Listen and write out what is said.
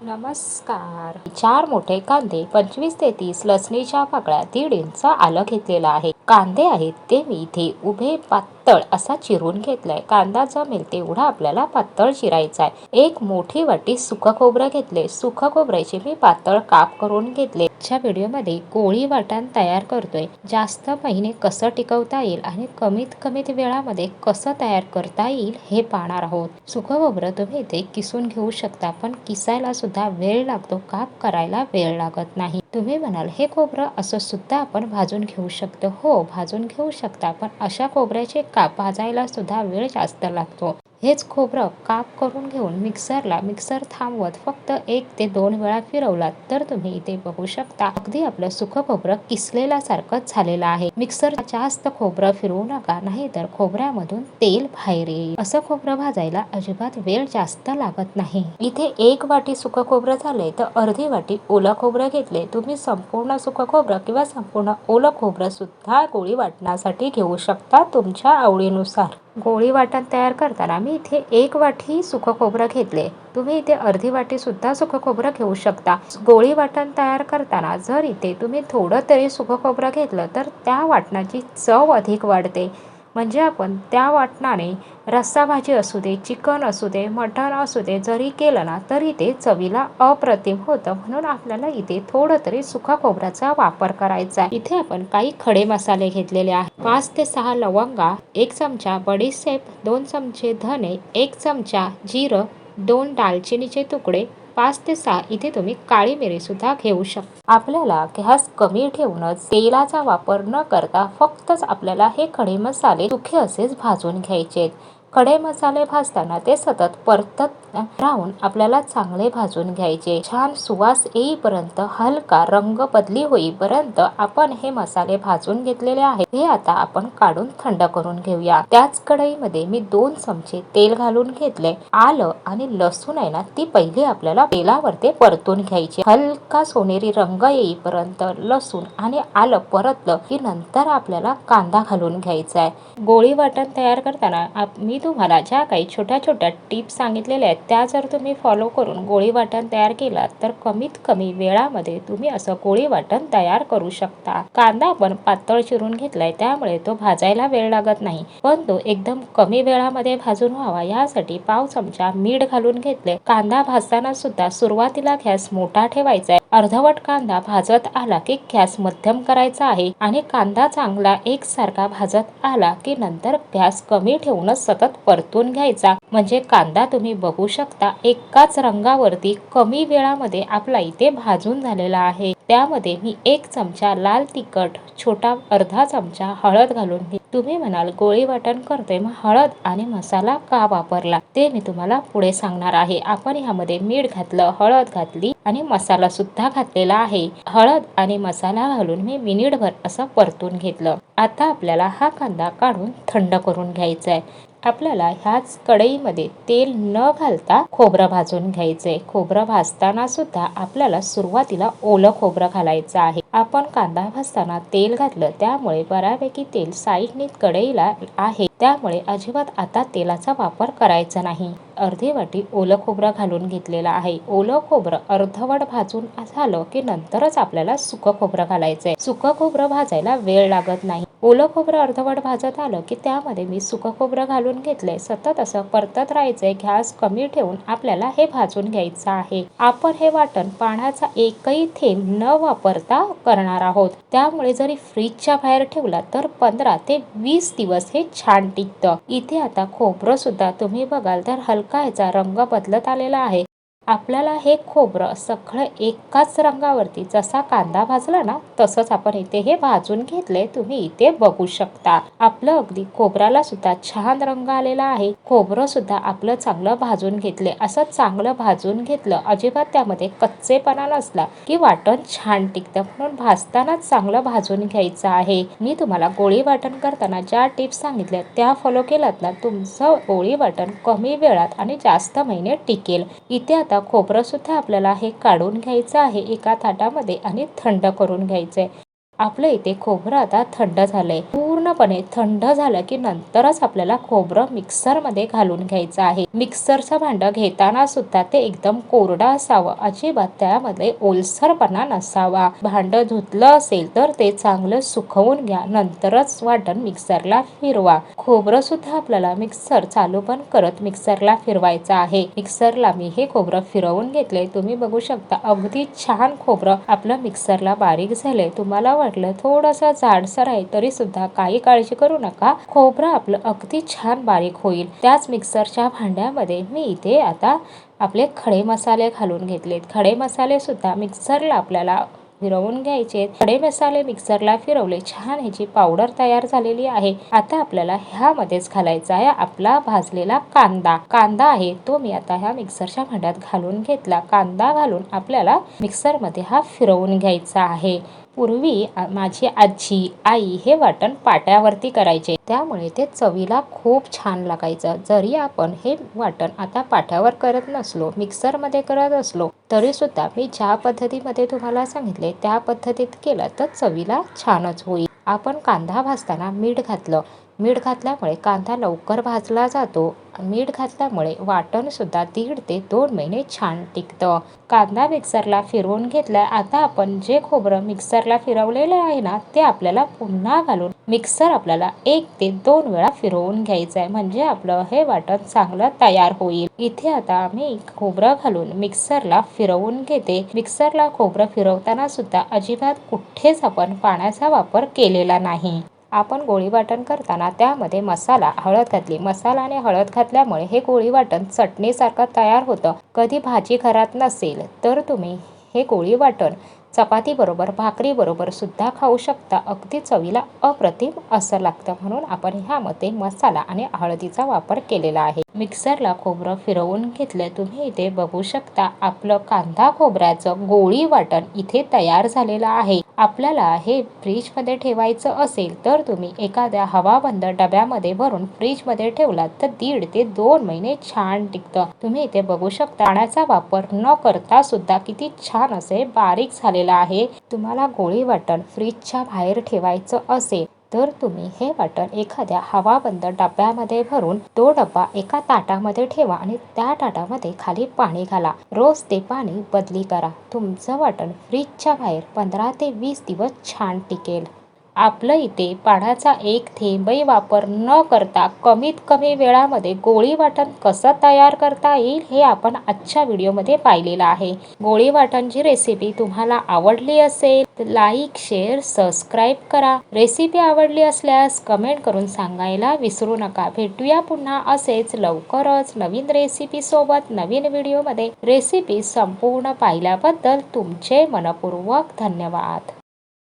नमस्कार. चार मोठे कांदे पंचवीस ते तीस लसणीच्या पाकळ्या दीड इंच आलं घेतलेलं आहे. कांदे आहेत ते मी इथे उभे पातळ असा चिरून घेतलाय. कांदा जमेल तेवढा आपल्याला पातळ चिरायचा आहे. एक मोठी वाटी सुकं खोबरं घेतले. सुकं खोबऱ्याचे मी पातळ काप करून घेतले. च्या व्हिडिओमध्ये गोळी वाटण तयार करतोय. जास्त महिने कसं टिकवता येईल आणि कमीत कमीत वेळामध्ये कसं तयार करता येईल हे पाहणार आहोत. सुकं खोबरं तुम्ही इथे किसून घेऊ शकता पण किसायला सुद्धा वेळ लागतो. काप करायला वेळ लागत नाही. तुम्ही म्हणाल हे खोबरं असं सुद्धा आपण भाजून घेऊ शकतो. हो भाजून घेऊ शकता पण अशा खोबऱ्याचे भाजायला सुद्धा वेळ जास्त लागतो. हेच खोबरं काप करून घेऊन मिक्सरला मिक्सर थांबवत फक्त एक ते दोन वेळा फिरवलात तर तुम्ही इथे बघू शकता. अगदी आपलं सुख खोबरं किसलेल्या सारखंच झालेलं आहे. मिक्सर जास्त खोबरं फिरवू नका नाहीतर खोबऱ्यामधून तेल बाहेर येईल. असं खोबरं भाजायला अजिबात वेळ जास्त लागत नाही. इथे एक वाटी सुकं खोबरं झाले तर अर्धी वाटी ओलं खोबरं घेतले तुम्ही संपूर्ण सुकं खोबरं किंवा संपूर्ण ओलं खोबरं सुद्धा गोळी वाटण्यासाठी घेऊ शकता तुमच्या आवडीनुसार. गोळी वाटण तयार करताना मी इथे एक वाटी सुखं खोबरं घेतले. तुम्ही इथे अर्धी वाटी सुद्धा खोबरं घेऊ शकता. गोळी वाटण तयार करताना जर इथे तुम्ही थोडं तरी सुखं खोबरं घेतलं तर त्या वाटणाची चव अधिक वाढते. म्हणजे आपण त्या वाटणाने रस्सा भाजी असू दे चिकन असू दे मटण असू दे जरी केलं ना तरी ते चवीला अप्रतिम होतं. म्हणून आपल्याला इथे थोडं तरी सुका खोबऱ्याचा वापर करायचा आहे. इथे आपण काही खडे मसाले घेतलेले आहेत. पाच ते सहा लवंगा एक चमचा बडीसेप दोन चमचे धने एक चमचा जिरं दोन दालचिनीचे तुकडे पाच ते सहा इथे तुम्ही काळी मिरी सुद्धा घेऊ शकता. आपल्याला गॅस कमी ठेवूनच तेलाचा वापर न करता फक्तच आपल्याला हे खडे मसाले सुखे असेच भाजून घ्यायचे खडे मसाले भाजताना ते सतत परतत राहून आपल्याला चांगले भाजून घ्यायचे. छान सुवास येईपर्यंत हलका रंग बदली होईपर्यंत आपण हे मसाले भाजून घेतलेले आहेत. हे आता आपण काढून थंड करून घेऊया. त्याच कढईमध्ये मी दोन चमचे तेल घालून घेतले. आलं आणि लसूण आहे ना ती पहिली आपल्याला तेलावरती परतून घ्यायची. हलका सोनेरी रंग येईपर्यंत लसूण आणि आलं परतलं की नंतर आपल्याला कांदा घालून घ्यायचा आहे. गोळी वाटण तयार करताना मी मी तुम्हाला ज्या काही छोट्या छोट्या टिप्स सांगितलेल्या आहेत. त्या जर तुम्ही फॉलो करून गोळी वाटण तयार केला तर कमीत कमी वेळामध्ये तुम्ही असं गोळी वाटण तयार करू शकता. कांदा आपण पातळ चिरून घेतलाय त्यामुळे तो भाजायला वेळ लागत नाही. पण तो एकदम कमी वेळामध्ये भाजून व्हावा. यासाठी पाव चमचा मीठ घालून घेतले कांदा भाजताना सुद्धा सुरुवातीला गॅस मोठा ठेवायचा आहे. अर्धवट कांदा भाजत आला की गॅस मध्यम करायचा आहे आणि कांदा चांगला एकसारखा भाजत आला की नंतर गॅस कमी ठेवूनच सतत परतून घ्यायचा. म्हणजे कांदा तुम्ही बघू शकता एकाच रंगावरती कमी वेळामध्ये आपला इथे भाजून झालेला आहे. त्यामध्ये मी एक चमचा लाल तिखट छोटा अर्धा चमचा हळद घालून तुम्ही म्हणाल गोळी वाटण करतोय मग हळद आणि मसाला का वापरला? ते मी तुम्हाला पुढे सांगणार आहे. आपण ह्यामध्ये मीठ घातलं हळद घातली आणि मसाला सुद्धा घातलेला आहे. हळद आणि मसाला घालून मी मिनिटभर असं परतून घेतलं. आता आपल्याला हा कांदा काढून थंड करून घ्यायचा आहे आपल्याला ह्याच कढईमध्ये तेल न घालता खोबरं भाजून घ्यायचंय. खोबरं भाजताना सुद्धा आपल्याला सुरुवातीला ओलं खोबरं घालायचं आहे. आपण कांदा भाजताना तेल घातलं त्यामुळे बऱ्यापैकी तेल साईडने कढईला आहे. त्यामुळे अजिबात आता तेलाचा वापर करायचा नाही. अर्धी वाटी ओलं खोबरं घालून घेतलेलं आहे. ओलं खोबरं अर्धवट भाजून झालं की नंतरच आपल्याला सुकं खोबरं घालायचंय. सुकं खोबरं भाजायला वेळ लागत नाही. ओलं खोबरं अर्धवट भाजत आलं की त्यामध्ये मी सुकं खोबरं घालून घेतले सतत असं परतत राहायचंय. गॅस कमी ठेवून आपल्याला हे भाजून घ्यायचं आहे. आपण हे वाटण पाण्याचा एकही थेंब न वापरता करणार आहोत. त्यामुळे जरी फ्रीजच्या बाहेर ठेवला तर पंधरा ते वीस दिवस हे छान टिकतं. इथे आता खोबरं सुद्धा तुम्ही बघाल तर हलका याचा रंग बदलत आलेला आहे. आपल्याला हे खोबरं सगळं एकाच रंगावरती जसा कांदा भाजला ना तसंच आपण इथे हे भाजून घेतले तुम्ही इथे बघू शकता. आपलं अगदी खोबऱ्याला सुद्धा छान रंग आलेला आहे. खोबरं सुद्धा आपलं चांगलं भाजून घेतले. असं चांगलं भाजून घेतलं अजिबात त्यामध्ये कच्चेपणा नसला की वाटण छान टिकतं. म्हणून भाजतानाच चांगलं भाजून घ्यायचं आहे. मी तुम्हाला गोळी वाटण करताना ज्या टिप्स सांगितल्या त्या फॉलो केल्यात ना तुमचं गोळी वाटण कमी वेळात आणि जास्त महिने टिकेल. इथे आता खोबरं सुद्धा आपल्याला हे काढून घ्यायचं आहे. एका ताटामध्ये आणि थंड करून घ्यायचंय. आपलं इथे खोबरं आता थंड झालंय. पूर्ण पूर्णपणे थंड झालं की नंतरच आपल्याला खोबरं मिक्सरमध्ये घालून घ्यायचं आहे. मिक्सरचं भांडं घेताना सुद्धा ते एकदम कोरडं असावं. अजिबात त्यामध्ये ओलसरपणा नसावा. भांडं धुतलं असेल तर ते चांगलं सुकवून घ्या. नंतरच वाटण मिक्सरला फिरवा. खोबरं सुद्धा आपल्याला मिक्सर चालू पण करत मिक्सरला फिरवायचं आहे. मिक्सरला मी हे खोबरं फिरवून घेतले तुम्ही बघू शकता अगदी छान खोबरं आपलं मिक्सरला बारीक झाले तुम्हाला वाटलं थोडंसं जाडसर आहे तरी सुद्धा काही काळजी करू नका. खोबरं आपलं अगदी छान बारीक होईल. त्याच मिक्सरच्या भांड्यामध्ये मी इथे आता आपले खडे मसाले घालून घेतलेत. खडे मसाले सुद्धा मिक्सरला आपल्याला फिरवून घ्यायचे खडे मसाले मिक्सरला फिरवले. छान ह्याची पावडर तयार झालेली आहे. आता आपल्याला ह्यामध्येच घालायचा आहे आपला भाजलेला कांदा. कांदा आहे तो मी आता ह्या मिक्सरच्या भांड्यात घालून घेतला. कांदा घालून आपल्याला मिक्सरमध्ये हा फिरवून घ्यायचा आहे. पूर्वी माझी आजी आई हे वाटण पाट्यावरती करायचे. त्यामुळे ते चवीला खूप छान लागायचं. जरी आपण हे वाटण आता पाट्यावर करत नसलो मिक्सरमध्ये करत असलो तरीसुद्धा मी ज्या पद्धतीमध्ये तुम्हाला सांगितले त्या पद्धतीत केलं तर चवीला छानच होईल. आपण कांदा भाजताना मीठ घातलं मीठ घातल्यामुळे कांदा लवकर भाजला जातो. मीठ घातल्यामुळे वाटणसुद्धा दीड ते दोन महिने छान टिकतं. कांदा मिक्सरला फिरवून घेतला आता आपण जे खोबरं मिक्सरला फिरवलेलं आहे ना ते आपल्याला पुन्हा घालून मिक्सर आपल्याला एक ते दोन वेळा फिरवून घ्यायचं आहे म्हणजे आपलं हे वाटण चांगलं तयार होईल. इथे आता आम्ही खोबरं घालून मिक्सरला फिरवून घेते. मिक्सरला खोबरं फिरवताना सुद्धा अजिबात कुठेच आपण पाण्याचा वापर केलेला नाही. आपण गोळी वाटण करताना त्यामध्ये मसाला हळद घातली. मसाला आणि हळद घातल्यामुळे हे गोळी वाटण चटणीसारखं तयार होतं. कधी भाजी घरात नसेल तर तुम्ही हे गोळी वाटण चपातीबरोबर भाकरीबरोबर सुद्धा खाऊ शकता. अगदी चवीला अप्रतिम असं लागतं म्हणून आपण ह्यामध्ये मसाला आणि हळदीचा वापर केलेला आहे. मिक्सरला खोबरं फिरवून घेतलं. तुम्ही इथे बघू शकता आपलं कांदा खोबऱ्याचं गोळी वाटण इथे तयार झालेलं आहे. आपल्याला हे फ्रीजमध्ये ठेवायचं असेल तर तुम्ही एखाद्या हवाबंद डब्यामध्ये भरून फ्रीजमध्ये ठेवलात तर दीड ते दोन महिने छान टिकतं. तुम्ही इथे बघू शकता पाण्याचा वापर न करता सुद्धा किती छान असे बारीक झालेलं आहे. तुम्हाला गोळी वाटण फ्रीजच्या बाहेर ठेवायचं असेल तर तुम्ही हे वाटण एखाद्या हवाबंद डब्यामध्ये भरून तो डब्बा एका ताटामध्ये ठेवा आणि त्या ताटामध्ये खाली पाणी घाला. रोज ते पाणी बदली करा. तुमचं वाटण फ्रीजच्या बाहेर पंधरा ते वीस दिवस छान टिकेल. आपलं इथे पाण्याचा एक थेंबही वापर न करता कमीत कमी वेळामध्ये गोळी वाटण कसं तयार करता येईल हे आपण आजच्या व्हिडिओमध्ये पाहिलेलं आहे. गोळी वाटणची रेसिपी तुम्हाला आवडली असेल तर लाईक शेअर सबस्क्राईब करा. रेसिपी आवडली असल्यास कमेंट करून सांगायला विसरू नका. भेटूया पुन्हा असेच लवकरच नवीन रेसिपी सोबत नवीन व्हिडिओमध्ये. रेसिपी संपूर्ण पाहिल्याबद्दल तुमचे मनपूर्वक धन्यवाद.